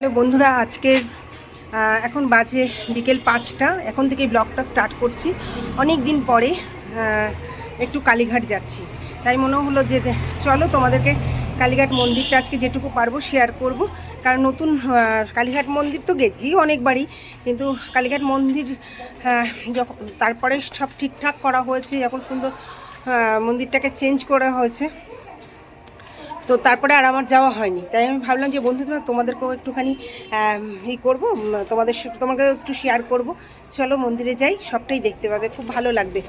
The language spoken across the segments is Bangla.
হ্যালো বন্ধুরা, আজকে এখন বাজে বিকেল পাঁচটা। এখন থেকে ব্লগটা স্টার্ট করছি। অনেক দিন পরে একটু কালীঘাট যাচ্ছি। তাই মনে হলো যে, চলো তোমাদেরকে কালীঘাট মন্দিরটা আজকে যেটুকু পারব শেয়ার করব। কারণ নতুন কালীঘাট মন্দির তো গেছি অনেকবারই। কিন্তু কালীঘাট মন্দির যখন, তারপরে সব ঠিকঠাক করা হয়েছে এখন সুন্দর মন্দিরটাকে চেঞ্জ করা হয়েছে। তো তারপরে আর আমার যাওয়া হয়নি। তাই আমি ভাবলাম যে, বন্ধুরা, তোমাদেরকেও একটুখানি ই করব তোমাদের তোমাকে একটু শেয়ার করব। চলো মন্দিরে যাই, সবটাই দেখতে পাবে, খুব ভালো লাগবে।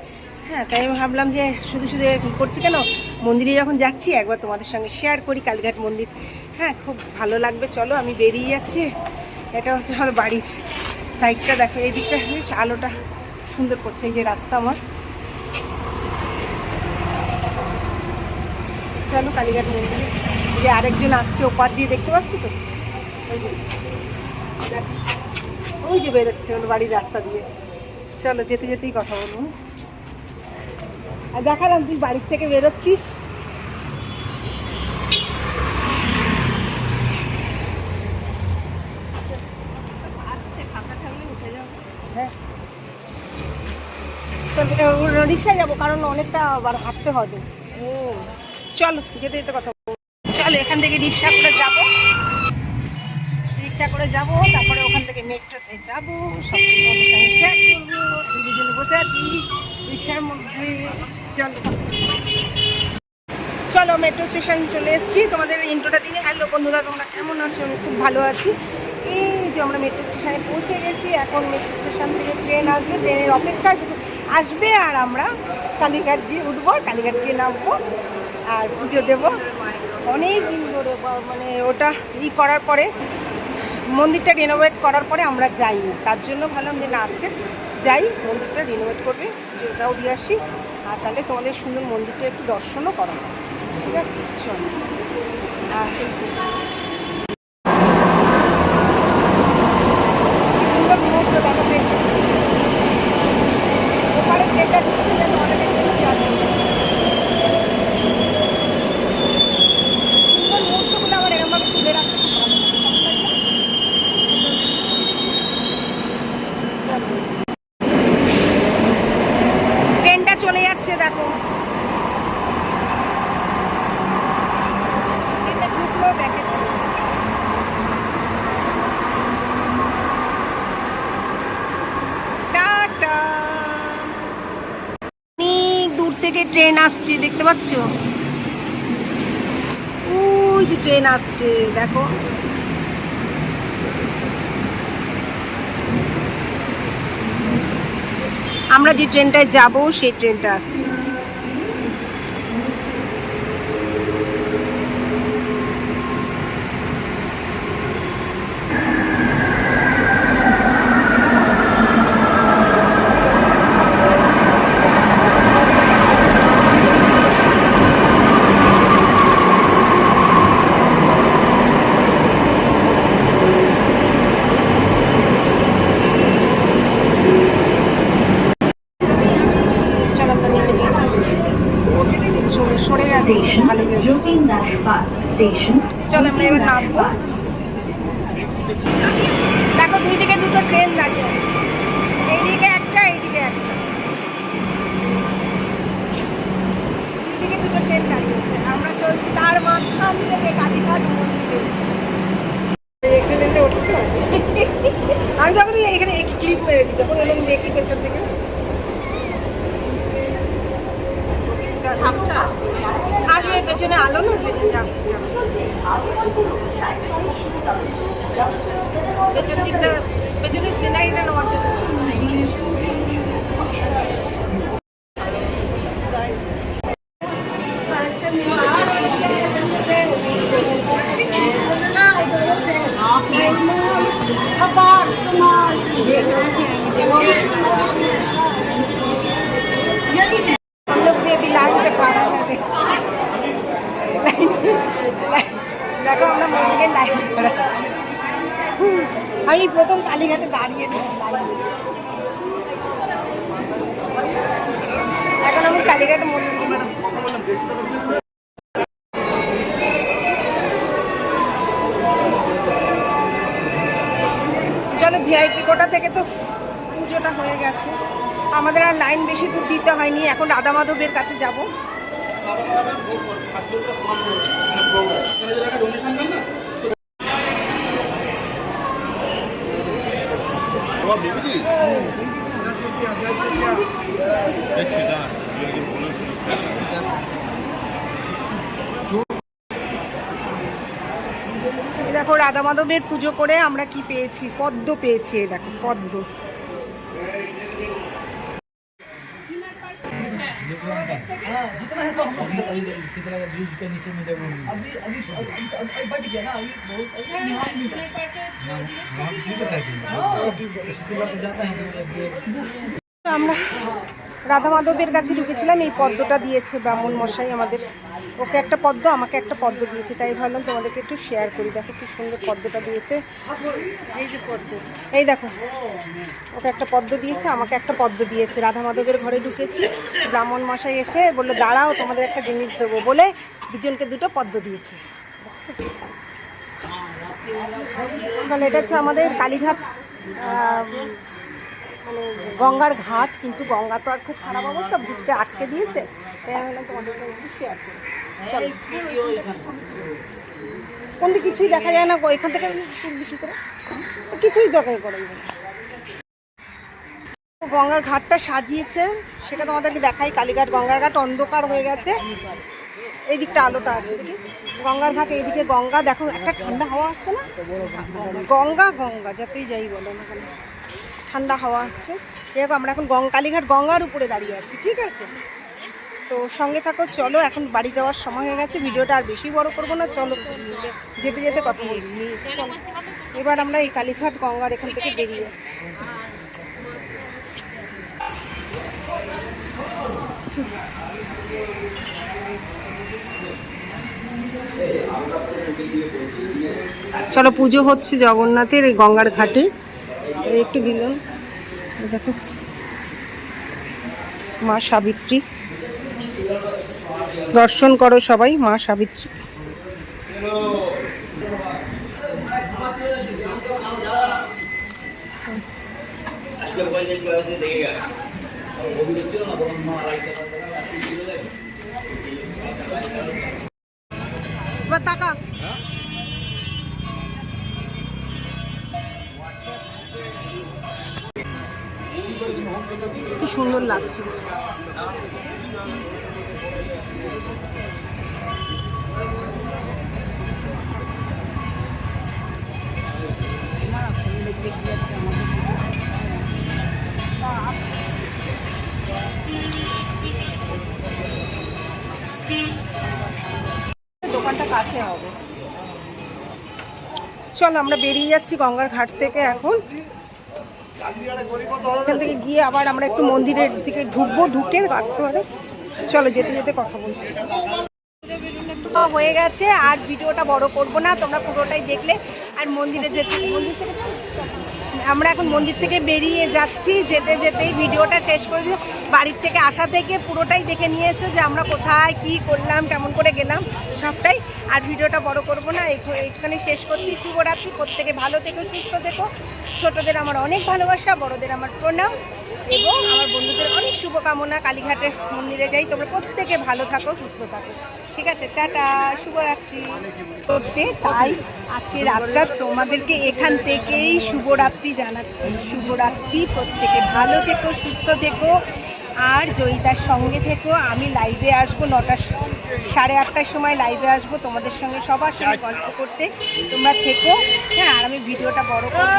হ্যাঁ তাই আমি ভাবলাম যে, শুধু শুধু করছি কেন? মন্দিরে যখন যাচ্ছি, একবার তোমাদের সঙ্গে শেয়ার করি কালীঘাট মন্দির। হ্যাঁ খুব ভালো লাগবে, চলো, আমি বেরিয়ে যাচ্ছি। এটা হচ্ছে আমার বাড়ির সাইডটা দেখো, এই দিকটা, বেশ আলোটা সুন্দর করছে, এই যে রাস্তা আমার। চলো কালীঘাট মন্দিরে যে আরেকজন আসছে ওপার দিয়ে দেখতে পাচ্ছি তো? ওই যে ওই যে বেরোচ্ছে ওর বাড়ির রাস্তা দিয়ে। চলো যেতে যেতেই কথা বলব। আর দেখালাম তুই বাড়ির থেকে বেরোচ্ছিস? হ্যাঁ। চল রিক্সায় যাব কারণ অনেকটা আবার হাঁটতে হবে। ও। চলো, যেতে যেতে কথা চলো, এখান থেকে রিক্সা করে যাব। রিক্সা করে যাব, তারপরে ওখান থেকে মেট্রোতে যাব। সব বসে আছি। রিক্সার মধ্যে। চলো মেট্রো স্টেশন চলে এসেছি। তোমাদের ইন্ট্রোটা দিনে। হ্যালো বন্ধুরা, তোমরা কেমন আছো? আমি খুব ভালো আছি। এই যে আমরা মেট্রো স্টেশনে পৌঁছে গেছি। এখন মেট্রো স্টেশন থেকে ট্রেন আসবে। ট্রেনের অপেক্ষা আসবে আর আমরা কালীঘাট দিয়ে উঠবো। কালীঘাট দিয়ে নামবো। আর পুজো দেব। অনেক দিন ধরে মানে ওটা ই করার পরে, মন্দিরটা রিনোভেট করার পরে আমরা যাইনি। তার জন্য ভাবলাম যে না, আজকে যাই, মন্দিরটা রিনোভেট করবে, পুজোটাও দিয়ে আসি। আর তাহলে তোমাদের সুন্দর মন্দিরটা একটু দর্শনও করা ঠিক আছে? চলো। আর সেই সুন্দর মুহূর্ত দেখাতে ওপারে ট্রেনটা ঢুকছে যেন অনেকে ঢুকছে আছে সুন্দর মুহূর্তগুলো আমার এরকমভাবে তুলে রাখতে খুব ভালো লাগে। ট্রেনটা চলে যাচ্ছে দেখো ট্রেনটা ঢুকলো ব্যাকে চলে যাচ্ছে। টাটা অনেক দূর থেকে ট্রেন আসছে, দেখতে পাচ্ছ? ওই যে ট্রেন আসছে, দেখো। আমরা যে ট্রেনটায় যাব, সেই ট্রেনটা আসছে চলো আমরা নেমে নিয়েছি সরে সরে গেছে। ভালো হয়েছে। Jogindar চলো আমরা এবার নামবো। দেখো দুই দিকে দুটো ট্রেন দাঁড়িয়ে আছে। এইদিকে একটা এইদিকে একটা। দুদিকে দুটো ট্রেন দাঁড়িয়ে আছে। আমরা চলছি তার মাঝখান থেকে কালীঘাট মন্দিরে আমি যখন এখানে এক ক্লিপ মেরে দিই যখন এরকম দেখি পেছন থেকে। ঝাপসা আসছে আসলে পেছনে আলো না পেছন দিকটা পেছনের সিনারিটা নেওয়ার জন্য Come on. মন্দিরে লাইন বেড়াচ্ছি আমি প্রথম কালীঘাটে দাঁড়িয়ে এখন আমি কালীঘাটে মন্দিরে চলো ভিআইপি কোটা থেকে তো পুজোটা হয়ে গেছে। আমাদের আর লাইন বেশি দূর দিতে হয়নি। এখন রাধা মাধবের কাছে যাব এই দেখো রাধা মাধবের পুজো করে আমরা কি পেয়েছি? পদ্ম পেয়েছি দেখো পদ্ম। আমরা রাধা মাধবের কাছে ঢুকেছিলাম এই পদ্মটা দিয়েছে ব্রাহ্মণ মশাই আমাদের। ওকে একটা পদ্ম আমাকে একটা পদ্ম দিয়েছে তাই ভাবলাম তোমাদেরকে একটু শেয়ার করি। দেখো কি সুন্দর পদ্মটা দিয়েছে। এই দেখো ওকে একটা পদ্ম দিয়েছে আমাকে একটা পদ্ম দিয়েছে। রাধা মাধবের ঘরে ঢুকেছি ব্রাহ্মণ মশাই এসে বলল দাঁড়াও তোমাদের একটা জিনিস দেবো বলে দুজনকে দুটো পদ্ম দিয়েছে। এটা হচ্ছে আমাদের কালীঘাট মানে গঙ্গার ঘাট, কিন্তু গঙ্গা তো আর খুব খারাপ অবস্থা বুঝতে আটকে দিয়েছে। তাই কিছুই দেখা যায় না এখান থেকে কিছুই দরকার করে গঙ্গার ঘাটটা সাজিয়েছে, সেটা তোমাদেরকে দেখাই। কালীঘাট গঙ্গার ঘাট অন্ধকার হয়ে গেছে। এই দিকটা আলোটা আছে, দেখি। গঙ্গার ঘাট এইদিকে গঙ্গা, দেখো, একটা ঠান্ডা হাওয়া আসছে না? গঙ্গা গঙ্গা, যতই যাই বলো না ঠান্ডা হাওয়া আসছে। দেখো আমরা এখন গঙ্গা কালীঘাট গঙ্গার উপরে দাঁড়িয়ে আছি, ঠিক আছে? তো সঙ্গে থাকো, চলো, এখন বাড়ি যাওয়ার সময় হয়ে গেছে। ভিডিওটা আর বেশি বড় করব না, চলো, যেতে যেতে কথা বলছি। এবার আমরা এই কালীঘাট গঙ্গার এখান থেকে বেরিয়ে যাচ্ছি। চলো, পুজো হচ্ছে জগন্নাথের এই গঙ্গার ঘাটে। একটু এই দেখো। মা সাবিত্রী। দর্শন করো সবাই মা সাবিত্রী। তাকা সুন্দর লাগছে। দোকানটা কাছে চল আমরা বেরিয়ে যাচ্ছি গঙ্গার ঘাট থেকে এখন। এখান থেকে গিয়ে আবার আমরা একটু মন্দিরের দিকে ঢুকবো, ঢুকে একেবারে চলো যেতে যেতে কথা বলছি। হয়ে গেছে, আর ভিডিওটা বড় করব না, তোমরা পুরোটাই দেখলে, আর মন্দিরে যেতে মন্দির থেকে আমরা এখন মন্দির থেকে বেরিয়ে যাচ্ছি, যেতে যেতেই ভিডিওটা শেষ করে দিল। বাড়ির থেকে আসা থেকে পুরোটাই দেখে নিয়েছো যে আমরা কোথায়, কি করলাম, কেমন করে গেলাম, সবটাই। আর ভিডিওটা বড় করব না এখ- এখানে শেষ করছি। শুভরাত্রি, প্রত্যেকে ভালো থেকো, সুস্থ থেকো। ছোটদের আমার অনেক ভালোবাসা, বড়দের আমার প্রণাম। এবং আমার বন্ধুদের অনেক শুভকামনা। কালীঘাটের মন্দিরে যাই, তোমরা প্রত্যেকে ভালো থাকো, সুস্থ থাকো। ঠিক আছে, টাটা, শুভরাত্রি। করতে, তাই আজকে রাতটা তোমাদেরকে এখান থেকেই শুভরাত্রি জানাচ্ছি। শুভরাত্রি, প্রত্যেকে ভালো থেকো, সুস্থ থেকো। আর জয়িতার সঙ্গে থেকো, আমি লাইভে আসব নটার সাড়ে আটটার সময় লাইভে আসব তোমাদের সঙ্গে সবার সঙ্গে গল্প করতে। তোমরা থেকো। হ্যাঁ আর আমি ভিডিওটা বড় করব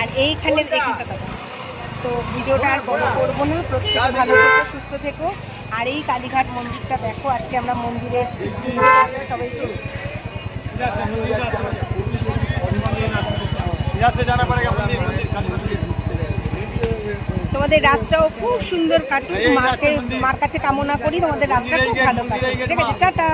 আর এইখানে এখানটা তো ভিডিওটা আর বড় করব না প্রত্যেক ভালো থেকো সুস্থ থেকো। আর এই কালীঘাট মন্দিরটা দেখো আজকে আমরা মন্দিরে এসেছি সবাইকে। তোমাদের রাতটাও খুব সুন্দর কাটুক মাকে মার কাছে কামনা করি তোমাদের রাতটা খুব ভালো কাটুক। ঠিক আছে টাটা।